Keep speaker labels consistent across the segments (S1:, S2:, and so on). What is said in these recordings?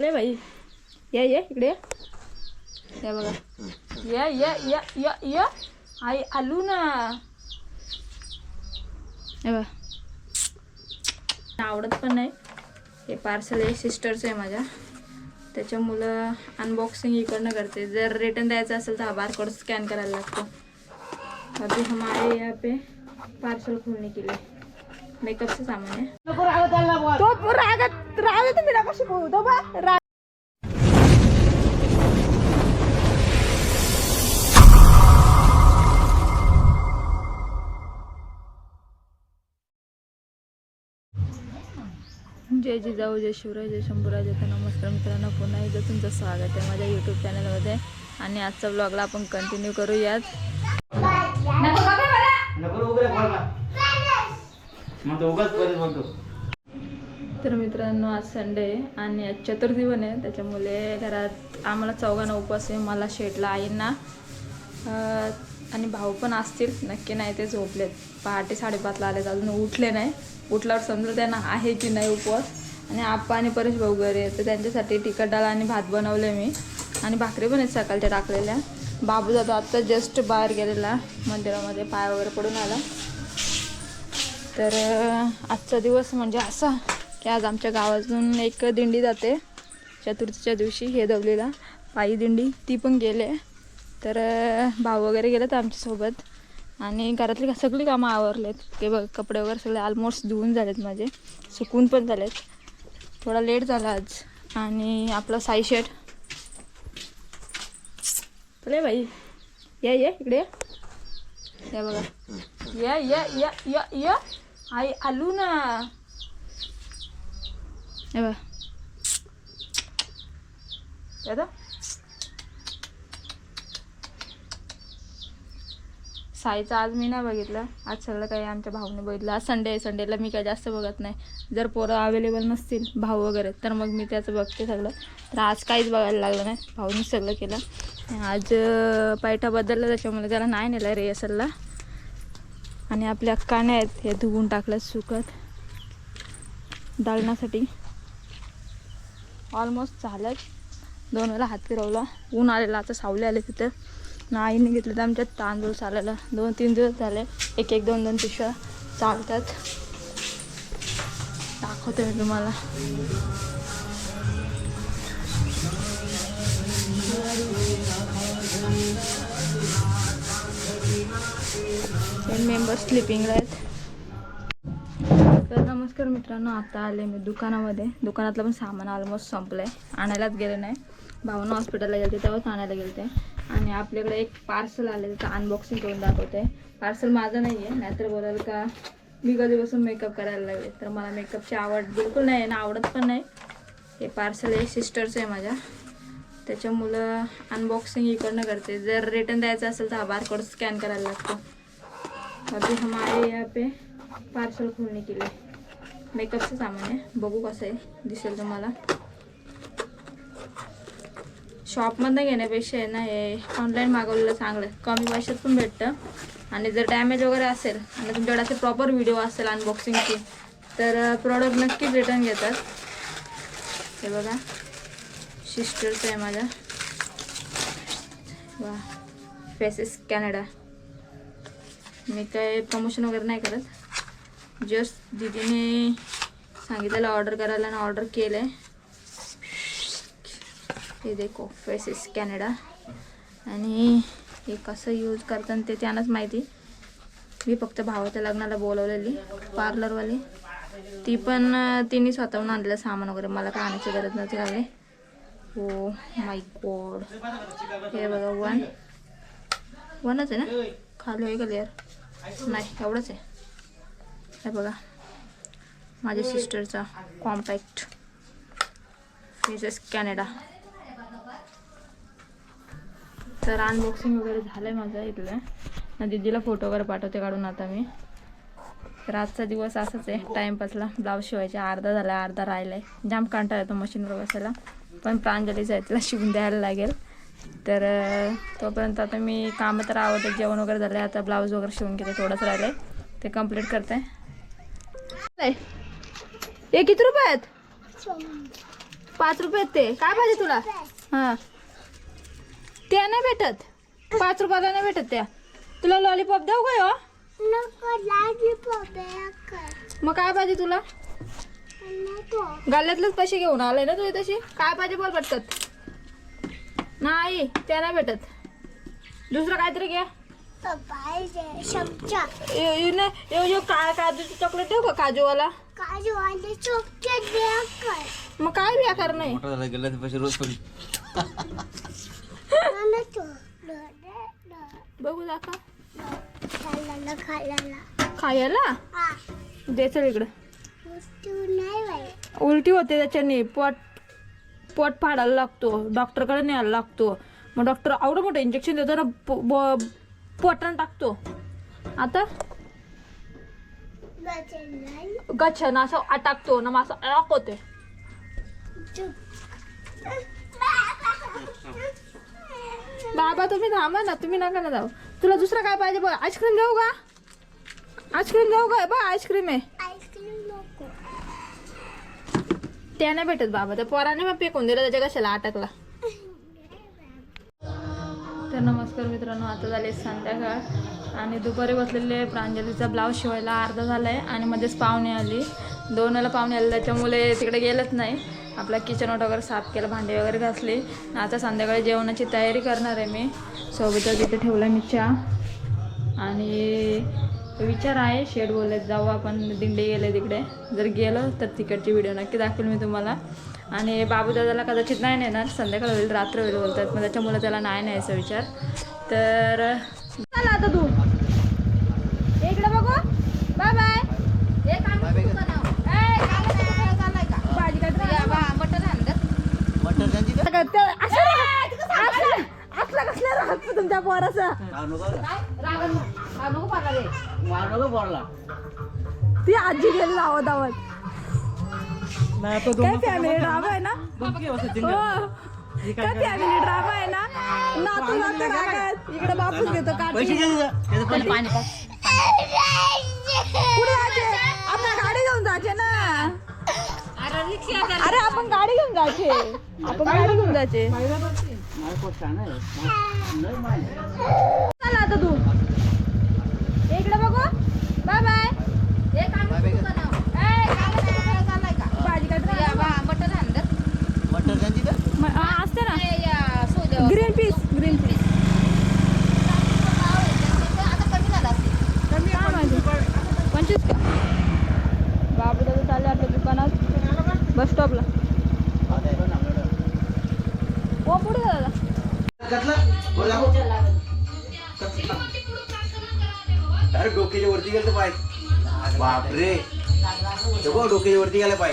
S1: चले बाई या ये इकडे ये. या बघा. या या या या या. आई आलू ना. बघा. आवडत पण नाही. हे पार्सल आहे सिस्टरचं आहे माझ्या. त्याच्यामुळं अनबॉक्सिंग इकडनं करते. जर रिटर्न द्यायचं असेल तर हा बारकोड स्कॅन करायला लागतो. अभी हमारे यहाँ पे पार्सल खोलने के लिए मेकअपचं सामान आहे. तुम्ही नका शिकवू तो बा. राग जय जिजाऊ जय शिवराय जय शंभूराज जय नमस्कार मित्रांनो. पुन्हा एकदा तुमचं स्वागत आहे माझ्या यूट्यूब चॅनलमध्ये आणि आजचा ब्लॉगला आपण कंटिन्यू करूयात.
S2: मग तो उगाच परत बोलतो.
S1: तर मित्रांनो आज संडे आहे आणि आज चतुर्थी पण आहे. त्याच्यामुळे घरात आम्हाला चौघांना उपवास आहे मला शेटला आईंना. आणि भाऊ पण असतील नक्की नाही ते झोपलेत. पहाटे साडेपाचला आलेत अजून उठले नाही. उठल्यावर समजा त्यांना आहे की नाही उपवास. आणि आप्पा आणि परेश भाऊ घरी आहेत तर त्यांच्यासाठी तिखट डाळ आणि भात बनवले मी. आणि भाकरी पण आहेत सकाळच्या टाकलेल्या. बाबू जातो आत्ता जस्ट बाहेर गेलेला मंदिरामध्ये पाय वगैरे पडून आला. तर आजचा दिवस म्हणजे असा. की आज आमच्या गावातून एक दिंडी जाते चतुर्थीच्या दिवशी हे दवलीला पायी दिंडी ती पण गेले तर भाऊ वगैरे गेलेत आमच्यासोबत. आणि घरातली का- सगळी कामं आवरलेत. ते बघ कपडे वगैरे सगळे ऑलमोस्ट धुवून झालेत माझे. सुकून पण झालेत. थोडा लेट झाला आज. आणि आपलं साई शेट चले बाई. या ये इकडे ये. या बघा. या या या या या. आई आलू ना. बघा. येतो साईचं आज मी नाही बघितलं. आज सगळं काही आमच्या भाऊने बघितलं. आज संडे आहे. संडेला मी काय जास्त बघत नाही. जर पोरं अवेलेबल नसतील भाऊ वगैरे तर मग मी त्याचं बघते सगळं. तर आज काहीच बघायला लागलं नाही. भाऊनी सगळं केलं. आज पैठा बदलला त्याच्यामुळे त्याला नाही नेलं रिहर्सलला आणि आपल्या काण्या आहेत हे धुवून टाकलं सुकत. डाळण्यासाठी ऑलमोस्ट झालंच दोन वेळा हात फिरवला. ऊन आलेला आता सावले आले तिथं. ना आईने घेतलं तर आमच्यात तांदूळ चालायला दोन तीन दिवस झाले. एक एक दोन दोन पिशव्या चालतात. दाखवते मी तुम्हाला. मेंबर मेंबर्स स्लिपिंगला आहेत. नमस्कार मित्रांनो आता आले मी दुकानामध्ये. दुकानातलं पण सामान ऑलमोस्ट संपलं आहे आणायलाच गेले नाही. भावना हॉस्पिटलला गेले तेव्हाच आणायला गेले आणि आपल्याकडे एक पार्सल आले त्याचं अनबॉक्सिंग करून दाखवते. पार्सल माझं नाही आहे नाहीतर बोलाल का? मी कधीपासून मेकअप करायला लागले. तर मला मेकअपची आवड बिलकुल नाही आहे ना आवडत पण नाही. हे पार्सल आहे सिस्टरचं आहे माझ्या. त्याच्यामुळं अनबॉक्सिंग इकडनं करते. जर रिटर्न द्यायचं असेल तर हा बारकोड स्कॅन करायला लागतो. अभी हमारे यहाँ पे पार्सल खोलने के लिए मेकअपचं सामान आहे. बघू कसं आहे. दिसेल तुम्हाला. शॉपमधनं घेण्यापेक्षा आहे ना हे ऑनलाईन मागवलेलं चांगलं आहे. कमी पैशात पण भेटतं. आणि जर डॅमेज वगैरे असेल आणि तुमच्याकडे असे प्रॉपर व्हिडिओ असेल अनबॉक्सिंगची तर प्रॉडक्ट नक्कीच रिटर्न घेतात. हे बघा. सिस्टरचं आहे माझ्या. वा फेसेस कॅनडा मी काय प्रमोशन वगैरे नाही करत. जस्ट दीदीने सांगितलेलं ऑर्डर करायला आणि ऑर्डर केलं आहे हे देखो फेसेस कॅनडा आणि हे कसं यूज करतात ते त्यांनाच माहिती. मी फक्त भावाच्या लग्नाला बोलवलेली पार्लरवाली ती पण तिने स्वतःहून आणलेलं सामान वगैरे. मला काय आणायची गरज नव्हती लागली हो माय गॉड हे बघा वन वनच आहे ना? खाली आहे का लेअर नाही एवढंच आहे. हे बघा. माझ्या सिस्टरचा कॉम्पॅक्ट फेसेस कॅनडा तर अनबॉक्सिंग वगैरे झालं आहे माझं इथलं. ना दीदीला फोटो वगैरे पाठवते काढून आता मी. तर आजचा दिवस असाच आहे. टाईमपासला ब्लाऊज शिवायचे. अर्धा झाला अर्धा राहिला आहे जाम कंटाळा येतो मशीनवर बसायला. पण प्रांजलीचा आहे तिला शिवून द्यायला लागेल. तर तोपर्यंत आता मी कामं तर आवडतं जेवण वगैरे झालं आहे आता ब्लाऊज वगैरे शिवून घेते. थोडंच राहिलं आहे ते कंप्लीट करते. हे किती रुपये आहेत? पाच रुपये ते. काय पाहिजे तुला? हा. त्या नाही भेटत. पाच रुपयाला नाही भेटत त्या. तुला लॉलीपॉप देऊ का हो मग काय पाहिजे तुला?
S3: नको.
S1: गल्ल्यातलेच पैसे घेऊन आले ना तुझे तशी काय पाहिजे बोल पटकत नाही त्या नाही भेटत. दुसरं काहीतरी घ्या
S3: पाहिजे शब्जा
S1: यो- यो नाही- यो- यो काय काजूची चॉकलेट ठेवू का काजूवाला?
S3: काजू वाले चोपचे द्या कर.
S1: मग काय बेकार नाही
S4: मोठा झाला गेला पैसे रोज पण
S3: मला तो
S1: बघू दाखा
S3: खायला खायला?
S1: खायला दे चल इकडं. उलटी होते त्याच्याने पोट पोट फाडायला लागतो डॉक्टरकडे न्यायला लागतो. मग डॉक्टर आवडं मोठं इंजेक्शन देतो ना पोटानं टाकतो. आता? गच्छन असं अटाकतो ना मग असं अळक होते. बाबा तुम्ही थांबा ना तुम्ही नका ना जाऊ. तुला दुसरं काय पाहिजे बघ आईस्क्रीम देऊ का? आईस्क्रीम देऊ का? बघ आईस्क्रीम आहे.
S3: आईस्क्रीम नको.
S1: त्या नाही भेटत बाबा त्या पोराने मग फेकून दिलं त्याच्या कशाला अटकला. नमस्कार मित्रांनो आता झाले संध्याकाळ आणि दुपारी बसलेले प्रांजलीचा ब्लाऊज शिवायला अर्धा झाला आहे आणि मध्येच पाहुणे आली. दोन वेळेला पाहुणे आले त्याच्यामुळे तिकडे गेलंच नाही. आपला किचन ओट वगैरे साफ केलं भांडी वगैरे घासली. आता संध्याकाळी जेवणाची तयारी करणार आहे मी. सोबतच तिथे ठेवला मी चहा. आणि विचार आहे शेड बोलत जाऊ आपण दिंडी गेले तिकडे. जर गेलं तर तिकडची व्हिडिओ नक्की दाखवेल मी तुम्हाला. आणि बाबू दादाला कदाचित नाही नेणार. संध्याकाळ होईल रात्र होईल बोलतात. मग त्याच्यामुळे त्याला नाही न्यायचा विचार. तर चला आता तू. इकडे बघू. बाय बाय भाजी
S4: मटर त्यांची
S1: असला कसला राहत तुमच्या पोराचा? ती आजी गेली धावत धावत
S2: नाही तो
S1: काय फॅमिली ड्रामा आहे ना? हो. काय फॅमिली ड्रामा आहे ना? नातू नातू रागात इकडे बापूस घेतो काठी पुढे जायचे? आपण गाडी घेऊन जायचे ना? अरे आपण गाडी घेऊन जायचे. आपण गाडी घेऊन जायचे. चला आता तू. इकडे बघू. बाय बाय भाजी
S4: मटर त्यांची का
S1: असते ना. ग्रीन पीस ग्रीन पीस पंचवीस का? बाबू दादा चालले आपल्या दुकानात. बस स्टॉपला हो पुढे जा दादा.
S4: अरे डोक्याच्या वरती गेलं पाय. बापरे. डोक्याच्या वरती गेला पाय.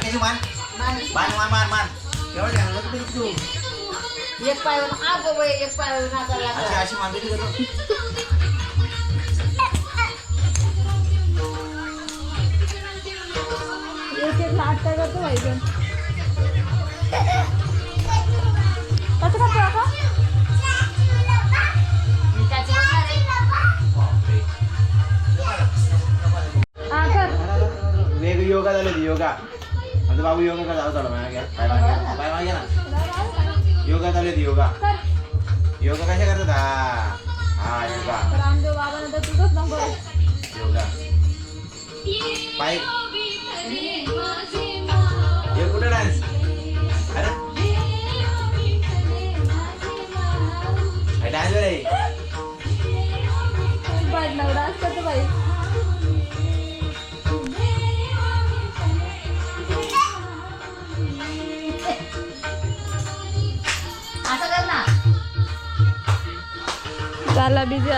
S4: मान कशी मान मान मान मान मान एवढं तू
S5: एक पायावर आग वय एक पायावर नाचायला
S4: अशी
S5: लागला
S4: अशी मानली का
S1: एक एक लाट काय करतो व्हायचं कसं करतो आता
S5: त्याची आहे.
S1: हा कर.
S4: वेग योगा झाले योगा. आता बाबू योगा का चालू मागे पाय मागे. पाय मागे ना. योगा चालू येते योगा. योगा कशा करतात? हा. हा योगा.
S1: रामदेव बाबा तुझंच नंबर
S4: योगा पाय हे कुठे डान्स अरे डान्स रे
S1: बाई. झाला बिझी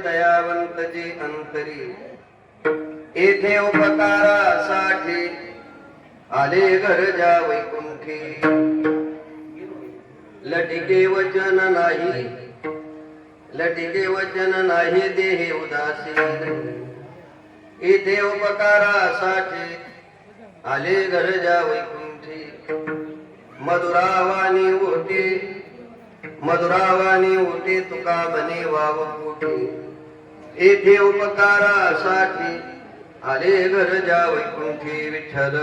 S6: दयावंत जे अंतरी. येथे उपकारासाठी आले घर जा वैकुंठी. लटिके वचन नाही. लटिके वचन नाही देहे उदासीन इथे उपकारासाठी आले घर जा वैकुंठी. मधुरावानी होती. मधुरावानी होते तुका म्हणे वाव पोटी येथे उपकारासाठी आले गरजा वैकुंठी विठ्ठल.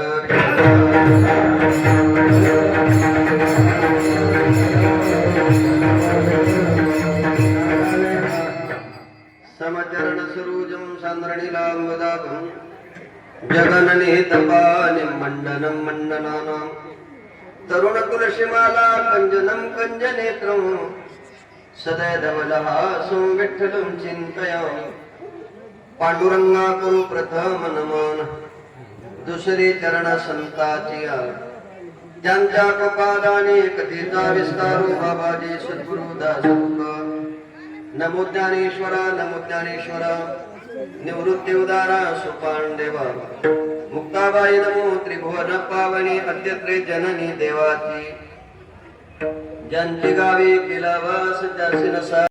S6: समचरण सरोजम सान्द्रणीलांगदाभं जगननिहितपानि मण्डनं मण्डनानाम् तरुण तुलसीमाला कञ्जनं कञ्जनेत्रं सदैधवलहासं विठ्ठलं चिन्तयामि। पांडुरंगा करू प्रथम नमन। दुसरे चरण संताचिया आर. त्यांच्या कपादाने कथेचा विस्तारो बाबाजी सद्गुरु दास नमो ज्ञानेश्वरा नमो ज्ञानेश्वरा। निवृत्ती उदारा सुपांडेवा मुक्ताबाई नमो त्रिभुवन पावनी अद्यत्रे जननी देवाची ज्यांची गावी केला वास त्यासी नसा